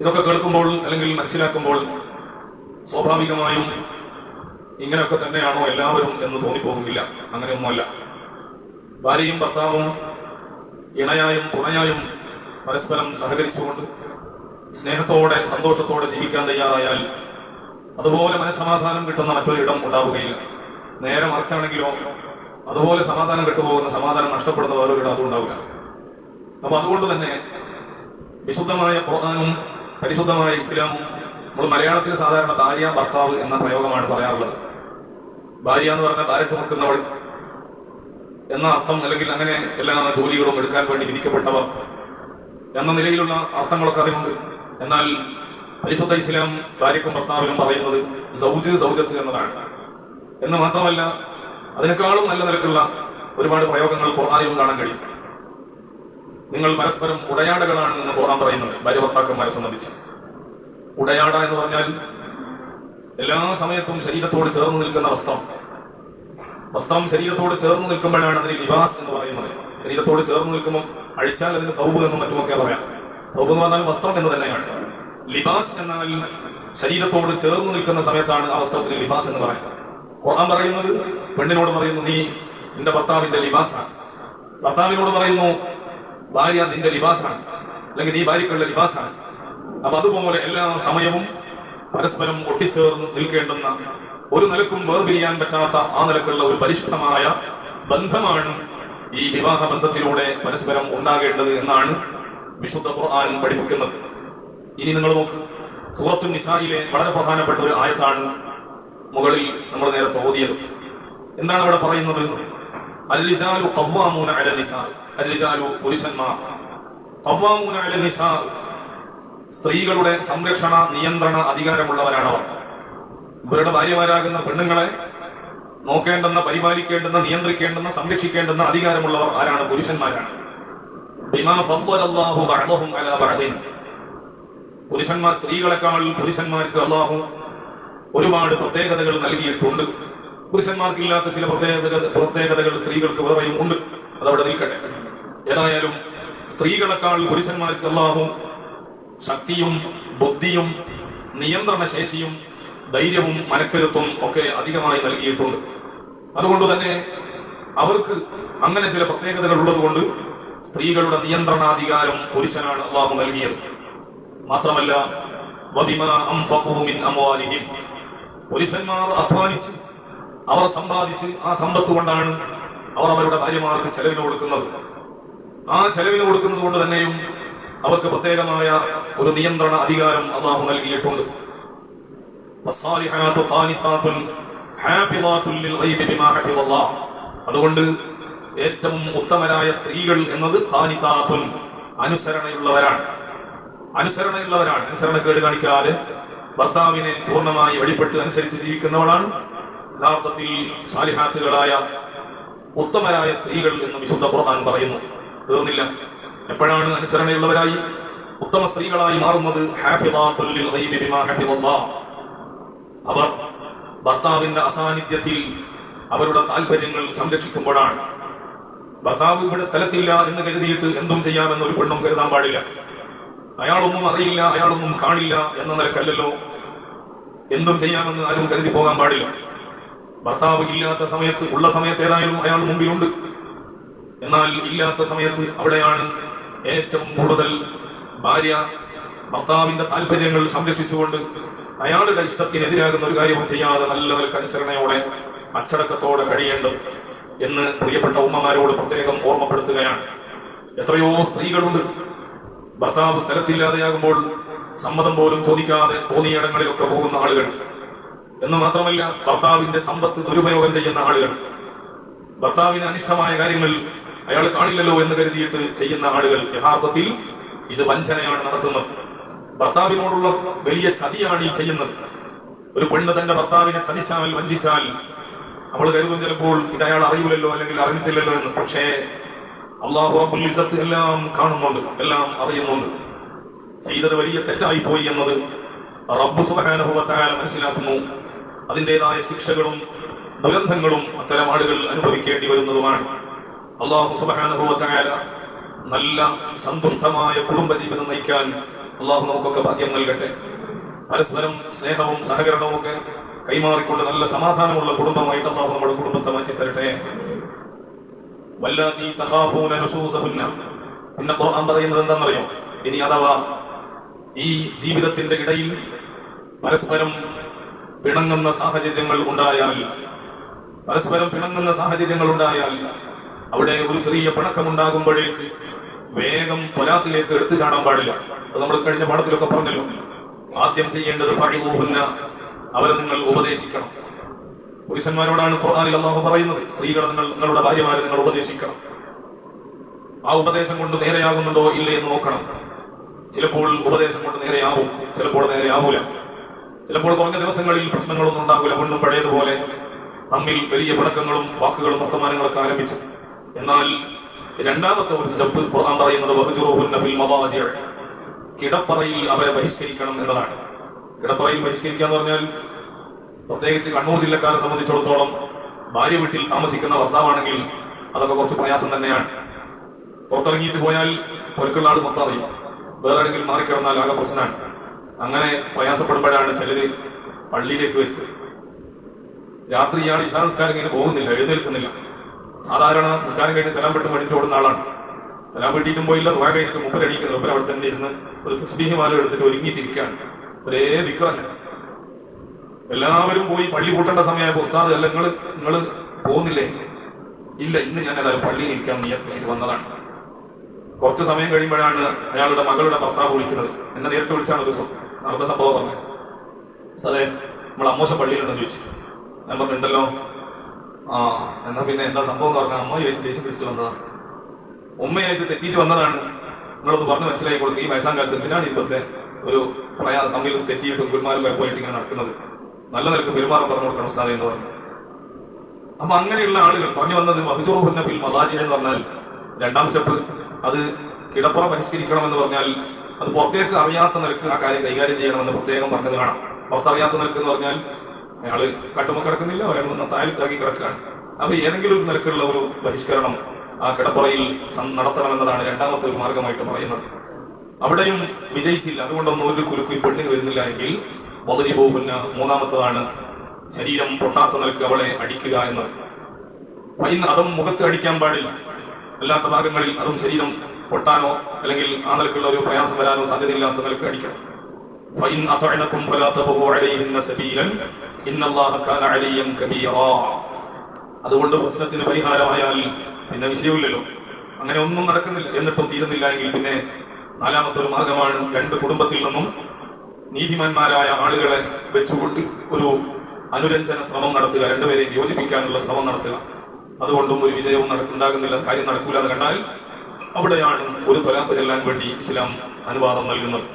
ഇതൊക്കെ കേൾക്കുമ്പോൾ അല്ലെങ്കിൽ മനസ്സിലാക്കുമ്പോൾ സ്വാഭാവികമായും ഇങ്ങനെയൊക്കെ തന്നെയാണോ എല്ലാവരും എന്ന് തോന്നിപ്പോകുന്നില്ല. അങ്ങനെയൊന്നുമല്ല. ഭാര്യയും ഭർത്താവും ഇണയായും തുണയായും പരസ്പരം സഹകരിച്ചുകൊണ്ട് സ്നേഹത്തോടെ സന്തോഷത്തോടെ ജീവിക്കാൻ തയ്യാറായാൽ അതുപോലെ മനസ്സമാധാനം കിട്ടുന്ന മറ്റൊരു ഇടം ഉണ്ടാവുകയില്ല. നേരെ മറിച്ചാണെങ്കിലോ അതുപോലെ സമാധാനം കിട്ടുപോകുന്ന സമാധാനം നഷ്ടപ്പെടുന്ന വേറൊരു ഇടം അതും ഉണ്ടാവില്ല. അപ്പൊ അതുകൊണ്ട് തന്നെ വിശുദ്ധമായ ഖുർആാനും പരിശുദ്ധമായ ഇസ്ലാം നമ്മൾ മലയാളത്തിൽ സാധാരണ ഭാര്യ ഭർത്താവ് എന്ന പ്രയോഗമാണ് പറയാറുള്ളത്. ഭാര്യ എന്ന് പറഞ്ഞാൽ ഭാര്യ ചുമക്കുന്നവൾ എന്ന അർത്ഥം അല്ലെങ്കിൽ അങ്ങനെ എല്ലാ ജോലികളും എടുക്കാൻ വേണ്ടി വിധിക്കപ്പെട്ടവർ എന്ന നിലയിലുള്ള അർത്ഥങ്ങളൊക്കെ അതിനുണ്ട്. എന്നാൽ പരിശുദ്ധ ഇസ്ലാം ഭാര്യക്കും ഭർത്താവിനും പറയുന്നത് സൗജ് സൗജത്ത് എന്നതാണ്. എന്ന് മാത്രമല്ല അതിനേക്കാളും നല്ല നിലക്കുള്ള ഒരുപാട് പ്രയോഗങ്ങൾ ഖുർആാനിലും കാണാൻ കഴിയും. നിങ്ങൾ പരസ്പരം ഉടയാടകളാണ് എന്ന് ഖുർആൻ പറയുന്നത് ഭാര്യ ഭർത്താക്കന്മാരെ സംബന്ധിച്ച്. ഉടയാട എന്ന് പറഞ്ഞാൽ എല്ലാ സമയത്തും ശരീരത്തോട് ചേർന്ന് നിൽക്കുന്ന വസ്ത്രം. വസ്ത്രം ശരീരത്തോട് ചേർന്ന് നിൽക്കുമ്പോഴാണ് അതിന് ലിബാസ് എന്ന് പറയുന്നത്. ശരീരത്തോട് ചേർന്ന് നിൽക്കുമ്പോൾ അഴിച്ചാൽ അതിന് സൗബ് എന്ന് മറ്റുമൊക്കെ പറയാം. സൗബ് എന്ന് പറഞ്ഞാൽ വസ്ത്രം എന്ന് തന്നെയാണ്. ലിബാസ് എന്നാൽ ശരീരത്തോട് ചേർന്ന് നിൽക്കുന്ന സമയത്താണ് ആ വസ്ത്രത്തിന് ലിബാസ് എന്ന് പറയുന്നത്. ഖുർആൻ പറയുന്നത് പെണ്ണിനോട് പറയുന്നു നീ നിന്റെ ഭർത്താവിന്റെ ലിബാസാണ്. ഭർത്താവിനോട് പറയുന്നു ഭാര്യ നിന്റെ ലിബാസാണ്. അല്ലെങ്കിൽ നീ ഭാര്യക്കുള്ള ലിബാസാണ്. അപ്പൊ അതുപോലെ എല്ലാ സമയവും പരസ്പരം ഒട്ടിച്ചേർന്ന് നിൽക്കേണ്ടുന്ന ഒരു നിലക്കും വേർപിരിയാൻ പറ്റാത്ത ആ നിലക്കുള്ള ഒരു പരിശുദ്ധമായ ബന്ധമാണ് ഈ വിവാഹ ബന്ധത്തിലൂടെ പരസ്പരം ഉണ്ടാകേണ്ടത് എന്നാണ് വിശുദ്ധ ഖുർആൻ പഠിപ്പിക്കുന്നത്. ഇനി നിങ്ങൾ നോക്ക്. സൂറത്തു നിസായിലെ വളരെ പ്രധാനപ്പെട്ട ഒരു ആയത്താണ് മുകളിൽ നമ്മൾ നേരത്തെ ഓതിയത്. എന്താണ് അവിടെ പറയുന്നത്? അല്ലിജാലു കവ്വാമൂന അല നിസാ അല്ലിജാലു പുരുഷന്മാർ. കവ്വാമൂന അല നിസാ സ്ത്രീകളുടെ സംരക്ഷണ നിയന്ത്രണ അധികാരമുള്ളവരാണവർ. ഇവരുടെ ഭാര്യമാരാകുന്ന പെണ്ണുങ്ങളെ നോക്കേണ്ടുന്ന പരിപാലിക്കേണ്ടുന്ന നിയന്ത്രിക്കേണ്ടുന്ന സംരക്ഷിക്കേണ്ടുന്ന അധികാരമുള്ളവർ ആരാണ്? പുരുഷന്മാരാണ്. പുരുഷന്മാർ സ്ത്രീകളെക്കാൾ പുരുഷന്മാർക്ക് അള്ളാഹു ഒരുപാട് പ്രത്യേകതകൾ നൽകിയിട്ടുണ്ട്. പുരുഷന്മാർക്കില്ലാത്ത ചില പ്രത്യേകതകൾ പ്രത്യേകതകൾ സ്ത്രീകൾക്ക് വേറെയും ഉണ്ട്. അതവിടെ നിൽക്കട്ടെ. ഏതായാലും സ്ത്രീകളെക്കാൾ പുരുഷന്മാർക്ക് അള്ളാഹു ശക്തിയും ബുദ്ധിയും നിയന്ത്രണ ശേഷിയും ധൈര്യവും മനക്കരുത്തും ഒക്കെ അധികമായി നൽകിയിട്ടുണ്ട്. അതുകൊണ്ട് തന്നെ അവർക്ക് അങ്ങനെ ചില പ്രത്യേകതകൾ ഉള്ളതുകൊണ്ട് സ്ത്രീകളുടെ നിയന്ത്രണാധികാരം പുരുഷനാണ് അള്ളാഹു നൽകിയത്. മാത്രമല്ല പുരുഷന്മാർ അധ്വാനിച്ച് അവർ സമ്പാദിച്ച് ആ സമ്പത്ത് കൊണ്ടാണ് അവർ അവരുടെ ഭാര്യമാർക്ക് ചെലവിന് കൊടുക്കുന്നത്. ആ ചെലവിന് കൊടുക്കുന്നത് കൊണ്ട് തന്നെയും അവർക്ക് പ്രത്യേകമായ ഒരു നിയന്ത്രണ അധികാരം അള്ളാഹു നൽകിയിട്ടുണ്ട്. അതുകൊണ്ട് ഏറ്റവും ഉത്തമരായ സ്ത്രീകൾ എന്നത് താനിതാത്തുൻ അനുസരണയുള്ളവരാണ്. അനുസരണയുള്ളവരാണ്. അനുസരണ കേട് കാണിക്കാതെ ഭർത്താവിനെ പൂർണമായി വഴിപ്പെട്ട് അനുസരിച്ച് ജീവിക്കുന്നവളാണ്. യഥാർത്ഥത്തിൽ സാലിഹാത്തുകളായ ഉത്തമരായ സ്ത്രീകൾ എന്ന് വിശുദ്ധ ഖുർആൻ പറയുന്നു. തീർന്നില്ല. എപ്പോഴാണ് അനുസരണയുള്ളവരായി? ഉത്തമ സ്ത്രീകളായി മാറുന്നത് അവർ ഭർത്താവിന്റെ അസാന്നിധ്യത്തിൽ അവരുടെ താല്പര്യങ്ങൾ സംരക്ഷിക്കുമ്പോഴാണ്. ഭർത്താവ് ഇവിടെ സ്ഥലത്തില്ല എന്ന് കരുതിയിട്ട് എന്തും ചെയ്യാമെന്ന് ഒരു പെണ്ണും കരുതാൻ പാടില്ല. അയാളൊന്നും അറിയില്ല അയാളൊന്നും കാണില്ല എന്ന നിലക്കല്ലല്ലോ. എന്തും ചെയ്യാമെന്ന് ആരും കരുതി പോകാൻ പാടില്ല. ഭർത്താവ് ഇല്ലാത്ത സമയത്ത് ഉള്ള സമയത്ത് ഏതായാലും അയാൾ മുമ്പിലുണ്ട്. എന്നാൽ ഇല്ലാത്ത സമയത്ത് അവിടെയാണ് ഏറ്റവും കൂടുതൽ ഭാര്യ ഭർത്താവിന്റെ താല്പര്യങ്ങൾ സംരക്ഷിച്ചുകൊണ്ട് അയാളുടെ ഇഷ്ടത്തിനെതിരാകുന്ന ഒരു കാര്യവും ചെയ്യാതെ നല്ല നിലയ്ക്ക് അനുസരണയോടെ അച്ചടക്കത്തോടെ കഴിയേണ്ടത് എന്ന് പ്രിയപ്പെട്ട ഉമ്മമാരോട് പ്രത്യേകം ഓർമ്മപ്പെടുത്തുകയാണ്. എത്രയോ സ്ത്രീകളുണ്ട്. ഭർത്താവ് സ്ഥലത്തില്ലാതെയാകുമ്പോൾ സമ്മതം പോലും ചോദിക്കാതെ തോന്നിയിടങ്ങളിലൊക്കെ പോകുന്ന ആളുകൾ. എന്ന് മാത്രമല്ല ഭർത്താവിന്റെ സമ്പത്ത് ദുരുപയോഗം ചെയ്യുന്ന ആളുകൾ. ഭർത്താവിന് അനിഷ്ടമായ കാര്യങ്ങൾ അയാൾ കാണില്ലല്ലോ എന്ന് കരുതിയിട്ട് ചെയ്യുന്ന ആളുകൾ യഥാർത്ഥത്തിൽ ഇത് വഞ്ചനയാണ് നടത്തുന്നത്. ഭർത്താവിനോടുള്ള വലിയ ചതിയാണ് ഈ ചെയ്യുന്നത്. ഒരു പെണ്ണ് തന്റെ ഭർത്താവിനെ ചതിച്ചാൽ വഞ്ചിച്ചാൽ അവൾ കരുതും ചിലപ്പോൾ ഇത് അയാൾ അറിയില്ലല്ലോ അല്ലെങ്കിൽ അറിഞ്ഞിട്ടില്ലല്ലോ എന്ന്. പക്ഷേ അള്ളാഹു എല്ലാം കാണുന്നുണ്ട് എല്ലാം അറിയുന്നുണ്ട്. ചെയ്തത് വലിയ തെറ്റായി പോയി എന്നത് റബ്ബു തആല മനസ്സിലാക്കുന്നു. അതിന്റെതായ ശിക്ഷകളും ദുരന്തങ്ങളും അത്തരം ആളുകൾ അനുഭവിക്കേണ്ടി വരുന്നതുമാണ്. അള്ളാഹു തആല നല്ല സന്തുഷ്ടമായ കുടുംബജീവിതം നയിക്കാൻ അള്ളാഹു നമുക്കൊക്കെ ഭാഗ്യം നൽകട്ടെ. പരസ്പരം സ്നേഹവും സഹകരണവും ഒക്കെ കൈമാറിക്കൊണ്ട് നല്ല സമാധാനമുള്ള കുടുംബമായിട്ട് അള്ളാഹു നമ്മുടെ കുടുംബത്തെ മാറ്റി തരട്ടെ. വല്ലാത്തി തഹാഫൂന നുസൂസഹുന്ന. പിന്നെ ഖുർആൻ പറയുന്നത് എന്താണെന്നറിയോ? ഇനി അഥവാ ഈ ജീവിതത്തിന്റെ ഇടയിൽ പരസ്പരം പിണങ്ങുന്ന സാഹചര്യങ്ങൾ ഉണ്ടായാൽ പരസ്പരം പിണങ്ങുന്ന സാഹചര്യങ്ങൾ ഉണ്ടായാൽ അവിടെ ഒരു ചെറിയ പിണക്കമുണ്ടാകുമ്പോഴേക്ക് വേഗം പൊലാത്തിലേക്ക് എടുത്തു ചാടാൻ പാടില്ല. അത് നമ്മൾ കഴിഞ്ഞ പാഠത്തിലൊക്കെ പറഞ്ഞല്ലോ. ആദ്യം ചെയ്യേണ്ടത് ഫഴിമൂഹുന്ന അവരെ നിങ്ങൾ ഉപദേശിക്കണം. പുരുഷന്മാരോടാണ് ഖുർആനിൽ അള്ളാഹു പറയുന്നത് സ്ത്രീകളെ നിങ്ങൾ നിങ്ങളുടെ ഭാര്യമാരെ നിങ്ങൾ ഉപദേശിക്കണം. ആ ഉപദേശം കൊണ്ട് നേരെയാകുന്നുണ്ടോ ഇല്ലേ എന്ന് നോക്കണം. ചിലപ്പോൾ ഉപദേശം കൊണ്ട് നേരെയാവും ചിലപ്പോൾ നേരെയാവൂല. ചിലപ്പോൾ കുറഞ്ഞ ദിവസങ്ങളിൽ പ്രശ്നങ്ങളൊന്നും ഉണ്ടാകില്ല വീണ്ടും പഴയതുപോലെ തമ്മിൽ വലിയ പിണക്കങ്ങളും വാക്കുകളും വർത്തമാനങ്ങളൊക്കെ ആരംഭിച്ചു. എന്നാൽ രണ്ടാമത്തെ ഒരു സ്റ്റെപ്പ് ഖുർആൻ പറയുന്നത്. കിടപ്പറയിൽ അവരെ ബഹിഷ്കരിക്കണം എന്നതാണ്. കിടപ്പറയിൽ ബഹിഷ്കരിക്കുക എന്ന് പറഞ്ഞാൽ പ്രത്യേകിച്ച് കണ്ണൂർ ജില്ലക്കാരെ സംബന്ധിച്ചിടത്തോളം ഭാര്യ വീട്ടിൽ താമസിക്കുന്ന ഭർത്താവാണെങ്കിൽ അതൊക്കെ കുറച്ച് പ്രയാസം തന്നെയാണ്. പുറത്തിറങ്ങിയിട്ട് പോയാൽ ഒരുക്കുള്ള ആൾ മൊത്തം അറിയും. വേറെ ആരെങ്കിലും മാറിക്കിടന്നാൽ ആകെ പ്രശ്നമാണ്. അങ്ങനെ പ്രയാസപ്പെടുമ്പോഴാണ് ചിലര് പള്ളിയിലേക്ക് വെച്ചത് രാത്രി ഇയാൾ ഇഷാ നിസ്കാരം ഇങ്ങനെ പോകുന്നില്ല എഴുന്നേൽക്കുന്നില്ല. സാധാരണ നിസ്കാരം കഴിഞ്ഞ് സലാം പെട്ട് വേണ്ടിട്ട് ഓടുന്ന ആളാണ്. സലാം പെട്ടിട്ടും പോയില്ല റുവാ കഴിഞ്ഞിട്ട് മുപ്പര് അടിക്കുന്നത് അവിടെ തന്നെ ഇരുന്ന് ഒരു തസ്ബീഹ് മാല എടുത്തിട്ട് ഒരുങ്ങിയിട്ടിരിക്കുകയാണ്. ഒരേ ദിക്കറല്ല എല്ലാവരും പോയി പള്ളി കൂട്ടേണ്ട സമയമായപ്പോൾ ഉസ്താദ് അല്ല നിങ്ങൾ നിങ്ങൾ പോകുന്നില്ലേ? ഇല്ല ഇന്ന് ഞാൻ ഏതായാലും പള്ളിയിൽ ഇരിക്കാൻ നിയത്തിലേക്ക് വന്നതാണ്. കുറച്ച് സമയം കഴിയുമ്പോഴാണ് അയാളുടെ മകളുടെ ഭർത്താവ് വിളിക്കുന്നത്. എന്നെ നേരിട്ട് വിളിച്ചാണ് ഒരു നടന്ന സംഭവം പറഞ്ഞത് സാറേ നമ്മൾ അമ്മോശ പള്ളിയിലുണ്ടെന്ന് ചോദിച്ചു. ഞാൻ പറഞ്ഞിട്ടുണ്ടല്ലോ ആ എന്നാ പിന്നെ എന്താ സംഭവം എന്ന് പറഞ്ഞാൽ ചോദിച്ച് ദേഷ്യം പിടിച്ചിട്ട് വന്നതാണ് ഉമ്മയായിട്ട് തെറ്റിയിട്ട് വന്നതാണ്. നിങ്ങളൊന്ന് പറഞ്ഞ് മനസ്സിലാക്കി കൊടുക്കുക ഈ വയസ്സാം കാലത്ത് എന്തിനാണ് ഇപ്പോഴത്തെ ഒരു പ്രയാ തമ്മിൽ തെറ്റിയിട്ട് ഗുരുമാരും പോയിട്ട് ഇങ്ങനെ നടക്കുന്നത്? നല്ല നിലയ്ക്ക് പെരുമാറും പറഞ്ഞു കൊടുക്കണം സ്ഥാനം എന്ന് പറഞ്ഞു. അപ്പൊ അങ്ങനെയുള്ള ആളുകൾ പറഞ്ഞു വന്നത് വഹുജോഹുന്ന ഫിൽ മദാജി എന്ന് പറഞ്ഞാൽ രണ്ടാം സ്റ്റെപ്പ് അത് കിടപ്പുറ പരിഷ്കരിക്കണം എന്ന് പറഞ്ഞാൽ അത് പുറത്തേക്ക് അറിയാത്ത നിലയ്ക്ക് ആ കാര്യം കൈകാര്യം ചെയ്യണമെന്ന് പ്രത്യേകം പറഞ്ഞത് കാണാം. പുറത്തറിയാത്ത നിലയ്ക്ക് എന്ന് പറഞ്ഞാൽ അയാൾ കട്ടുമ കിടക്കുന്നില്ല അയാൾ വന്ന താഴ്ത്താക്കി കിടക്കുകയാണ്. അപ്പൊ ഏതെങ്കിലും ഒരു നിലക്കുള്ള ഒരു ബഹിഷ്കരണം ആ കിടപ്പുറയിൽ നടത്തണമെന്നതാണ് രണ്ടാമത്തെ ഒരു മാർഗമായിട്ട് പറയുന്നത്. അവിടെയും വിജയിച്ചില്ല. അതുകൊണ്ടൊന്നും ഒരു കുലുക്കു പെണ്ണിന് വരുന്നില്ല എങ്കിൽ വതരി പോകുന്ന മൂന്നാമത്തതാണ് ശരീരം പൊട്ടാത്ത നിലയ്ക്ക് അവളെ അടിക്കുക എന്നത്. അതും മുഖത്ത് അടിക്കാൻ പാടില്ല. അല്ലാത്ത ഭാഗങ്ങളിൽ അതും ശരീരം പൊട്ടാനോ അല്ലെങ്കിൽ ആ നിലക്കുള്ള ഒരു പ്രയാസം വരാനോ സാധ്യതയില്ലാത്ത നിലയ്ക്ക് അടിക്കണം അതുകൊണ്ട് പ്രശ്നത്തിന് പരിഹാരമായാൽ പിന്നെ വിഷയമില്ലല്ലോ. അങ്ങനെ ഒന്നും നടക്കുന്നില്ല എന്നിട്ടും തീരുന്നില്ല എങ്കിൽ പിന്നെ നാലാമത്തെ ഒരു മാർഗമാണ് രണ്ട് കുടുംബത്തിൽ നിന്നും നീതിമാന്മാരായ ആളുകളെ വെച്ചുകൊണ്ട് ഒരു അനുരഞ്ജന ശ്രമം നടത്തുക രണ്ടുപേരെയും യോജിപ്പിക്കാനുള്ള ശ്രമം നടത്തുക. അതുകൊണ്ടും ഒരു വിജയവും നട- ഉണ്ടാകുന്നില്ല കാര്യം നടക്കൂല എന്ന് കണ്ടാൽ അവിടെയാണ് ഒരു തൊലാത്ത് ചെല്ലാൻ വേണ്ടി ഇസ്ലാം അനുവാദം നൽകുന്നത്.